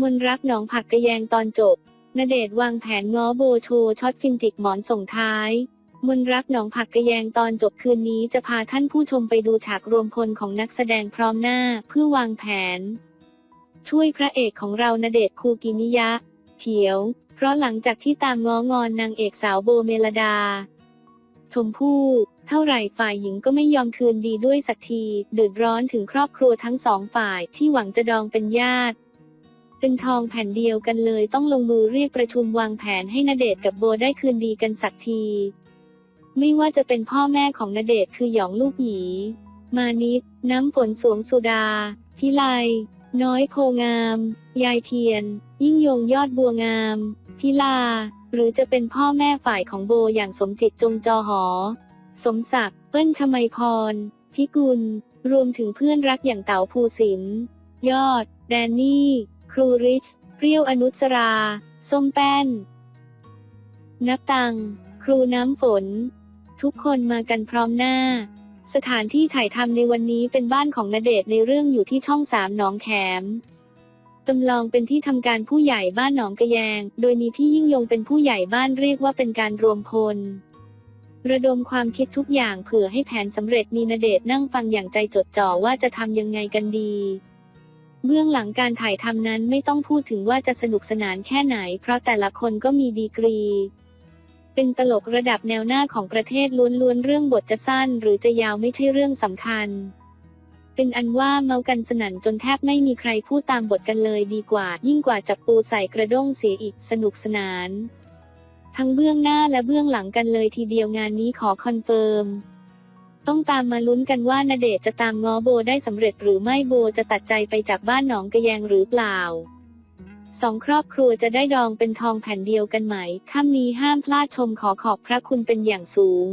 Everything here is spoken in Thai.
มนรักหนองผักกระแยงตอนจบณเดชน์วางแผนง้อโบโชว์ช็อตฟินจิกหมอนส่งท้าย มนรักหนองผักกระแยงตอนจบคืนนี้จะพาท่านผู้ชมไปดูฉากรวมพลของนักแสดงพร้อมหน้าเพื่อวางแผน ช่วยพระเอกของเราณเดชน์คูกิมิยะเถียว เพราะหลังจากที่ตามง้องอนนางเอกสาวโบเมลดา ชมพู่เท่าไหร่ฝ่ายหญิงก็ไม่ยอมคืนดีด้วยสักทีเดือดร้อนถึงครอบครัวทั้งสองฝ่ายที่หวังจะดองเป็นญาติ เป็นทองแผ่นเดียวกันเลยต้องลงมือเรียกประชุมวางแผนให้ณเดชกับโบได้คืนดีกันสักที ไม่ว่าจะเป็นพ่อแม่ของณเดชคือหยองลูกหยีมานิด น้ำฝนสวงสุดา พิไล น้อยโพงาม ยายเพียร ยิ่งยงยอดบัวงาม พิลา หรือจะเป็นพ่อแม่ฝ่ายของโบอย่างสมจิตจงจอหอ สมศักดิ์ เปิ้ลชมัยพร พิกุล รวมถึงเพื่อนรักอย่างเต๋าภูสิน ยอด แดนนี่ ครูริช เปรี้ยวอนุสรา ส้มแป้น นับตัง ครูน้ำฝน ทุกคนมากันพร้อมหน้า สถานที่ถ่ายทำในวันนี้เป็นบ้านของณเดชในเรื่องอยู่ที่ช่องสามหนองแขมจำลองเป็นที่ทำการผู้ใหญ่บ้านหนองกระแยง โดยมีพี่ยิ่งยงเป็นผู้ใหญ่บ้านเรียกว่าเป็นการรวมพล ระดมความคิดทุกอย่างเผื่อให้แผนสำเร็จมีณเดชนั่งฟังอย่างใจจดจ่อว่าจะทำยังไงกันดี เบื้องหลังการถ่ายทำนั้นไม่ต้องพูดถึงว่าจะสนุกสนานแค่ไหน เพราะแต่ละคนก็มีดีกรี เป็นตลกระดับแนวหน้าของประเทศล้วนๆเรื่องบทจะสั้น หรือจะยาวไม่ใช่เรื่องสำคัญ เป็นอันว่าเมากันสนั่นจนแทบไม่มีใครพูดตามบทกันเลยดีกว่า ยิ่งกว่าจับปูใส่กระด้งเสียอีกสนุกสนาน ทั้งเบื้องหน้าและเบื้องหลังกันเลยทีเดียวงานนี้ขอคอนเฟิร์ม ต้องตามมาลุ้นกันว่านาเดชจะตามง้อโบได้สำเร็จหรือไม่โบจะตัดใจไปจากบ้านหนองกระแยงหรือเปล่าสองครอบครัวจะได้ดองเป็นทองแผ่นเดียวกันไหมค่ำนี้ห้ามพลาดชมขอขอบพระคุณเป็นอย่างสูง